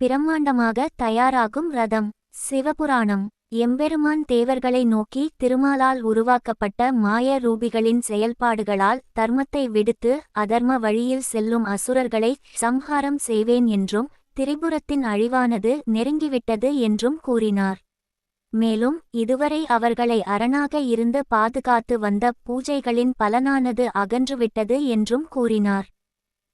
பிரம்மாண்டமாக தயாராகும் ரதம். சிவபுராணம். எம்பெருமான் தேவர்களை நோக்கி திருமாலால் உருவாக்கப்பட்ட மாய ரூபிகளின் செயல்பாடுகளால் தர்மத்தை விடுத்து அதர்ம வழியில் செல்லும் அசுரர்களை சம்ஹாரம் செய்வேன் என்றும் திரிபுரத்தின் அழிவானது நெருங்கிவிட்டது என்றும் கூறினார். மேலும் இதுவரை அவர்களை அரணாக இருந்து பாதுகாத்து வந்த பூஜைகளின் பலனானது அகன்றுவிட்டது என்றும் கூறினார்.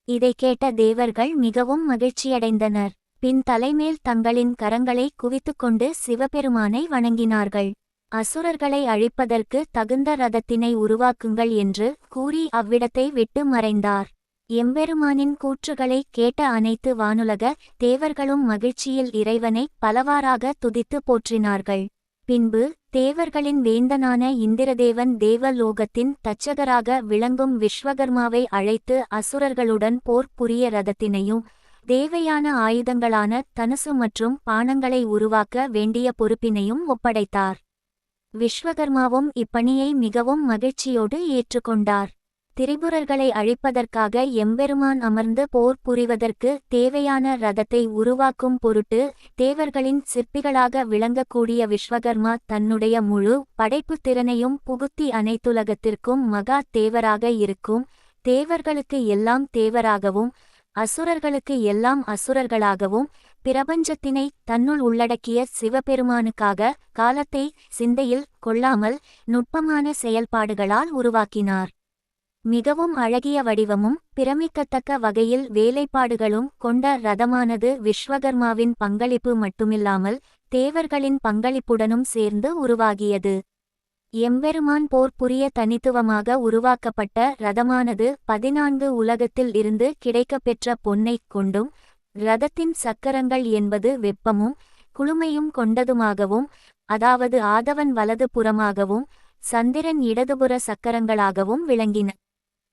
இதை கேட்ட தேவர்கள் மிகவும் மகிழ்ச்சியடைந்தனர். பின் தலைமேல் தங்களின் கரங்களை குவித்துக்கொண்டு சிவபெருமானை வணங்கினார்கள். அசுரர்களை அழிப்பதற்கு தகுந்த ரதத்தினை உருவாக்குங்கள் என்று கூறி அவ்விடத்தை விட்டு மறைந்தார். எம்பெருமானின் கூற்றுகளை கேட்ட அனைத்து வானுலக தேவர்களும் மகிழ்ச்சியில் இறைவனை பலவாறாக துதித்து போற்றினார்கள். பின்பு தேவர்களின் வேந்தனான இந்திரதேவன் தேவலோகத்தின் தச்சகராக விளங்கும் விஸ்வகர்மாவை அழைத்து அசுரர்களுடன் போர் புரிய ரதத்தினையும் தேவையான ஆயுதங்களான தனுசு மற்றும் பானங்களை உருவாக்க வேண்டிய பொறுப்பினையும் ஒப்படைத்தார். விஸ்வகர்மாவும் இப்பணியை மிகவும் மகிழ்ச்சியோடு ஏற்றுக்கொண்டார். திரிபுரர்களை அழிப்பதற்காக எம்பெருமான் அமர்ந்து போர் புரிவதற்கு தேவையான ரதத்தை உருவாக்கும் பொருட்டு தேவர்களின் சிற்பிகளாக விளங்கக்கூடிய விஸ்வகர்மா தன்னுடைய முழு படைப்புத் திறனையும் புகுத்தி அனைத்துலகத்திற்கும் மகா தேவராக இருக்கும். தேவர்களுக்கு எல்லாம் தேவராகவும் அசுரர்களுக்கு எல்லாம் அசுரர்களாகவும் பிரபஞ்சத்தினை தன்னுள் உள்ளடக்கிய சிவபெருமானுக்காக காலத்தை சிந்தையில் கொள்ளாமல் நுட்பமான செயல்பாடுகளால் உருவாக்கினார். மிகவும் அழகிய வடிவமும் பிரமிக்கத்தக்க வகையில் வேலைப்பாடுகளும் கொண்ட ரதமானது விஸ்வகர்மாவின் பங்களிப்பு மட்டுமில்லாமல் தேவர்களின் பங்களிப்புடனும் சேர்ந்து உருவாகியது. எம்பெருமான் போர் புரிய தனித்துவமாக உருவாக்கப்பட்ட ரதமானது பதினான்கு உலகத்தில் இருந்து கிடைக்கப்பெற்ற பொன்னைக் கொண்டும் ரதத்தின் சக்கரங்கள் என்பது வெப்பமும் குளுமையும் கொண்டதுமாகவும் அதாவது ஆதவன் வலது புறமாகவும் சந்திரன் இடதுபுற சக்கரங்களாகவும் விளங்கின.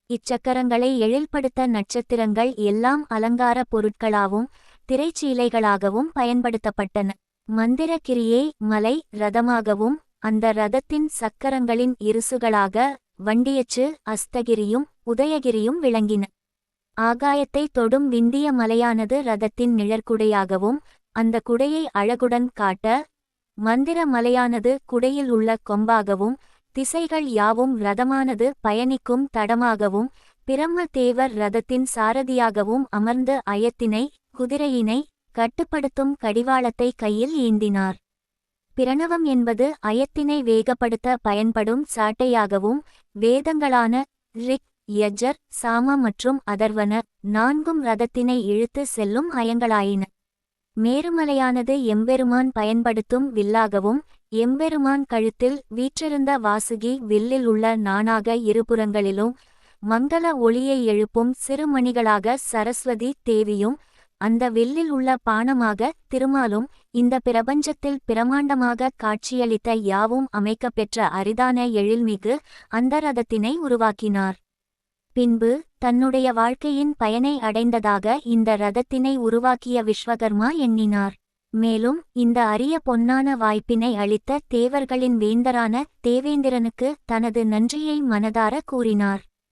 இச்சக்கரங்களை எழில்படுத்த நட்சத்திரங்கள் எல்லாம் அலங்கார பொருட்களாகவும் திரைச்சீலைகளாகவும் பயன்படுத்தப்பட்டன. மந்திரக்கிரியை மலை ரதமாகவும் அந்த ரதத்தின் சக்கரங்களின் இருசுகளாக வண்டியச்சு அஸ்தகிரியும் உதயகிரியும் விளங்கின. ஆகாயத்தை தொடும் விந்திய மலையானது ரதத்தின் நிழற்குடையாகவும் அந்த குடையை அழகுடன் காட்ட மந்திர மலையானது குடையில் உள்ள கொம்பாகவும் திசைகள் யாவும் ரதமானது பயணிக்கும் தடமாகவும் பிரம்ம தேவர் ரதத்தின் சாரதியாகவும் அமர்ந்து அயத்தினை குதிரையினை கட்டுப்படுத்தும் கடிவாளத்தை கையில் ஏந்தினார். பிரணவம் என்பது அயத்தினை வேகப்படுத்த பயன்படும் சாட்டையாகவும் வேதங்களான ரிக் யஜர் சாம மற்றும் அதர்வன நான்கும் ரதத்தினை இழுத்து செல்லும் அயங்களாயின. மேருமலையானது எம்பெருமான் பயன்படுத்தும் வில்லாகவும் எம்பெருமான் கழுத்தில் வீற்றிருந்த வாசுகி வில்லில் உள்ள நானாக இருபுறங்களிலும் மங்கள ஒளியை எழுப்பும் சிறுமணிகளாக சரஸ்வதி தேவியும் அந்த வில்லில் உள்ள பானமாக திருமாலும் இந்த பிரபஞ்சத்தில் பிரமாண்டமாக காட்சியளித்த யாவும் அமைக்கப்பெற்ற அரிதான எழில்மிகு அந்த ரதத்தினை உருவாக்கினார். பின்பு தன்னுடைய வாழ்க்கையின் பயனை அடைந்ததாக இந்த ரதத்தினை உருவாக்கிய விஸ்வகர்மா எண்ணினார். மேலும் இந்த அரிய பொன்னான வாய்ப்பினை அளித்த தேவர்களின் வேந்தரான தேவேந்திரனுக்கு தனது நன்றியை மனதார கூறினார்.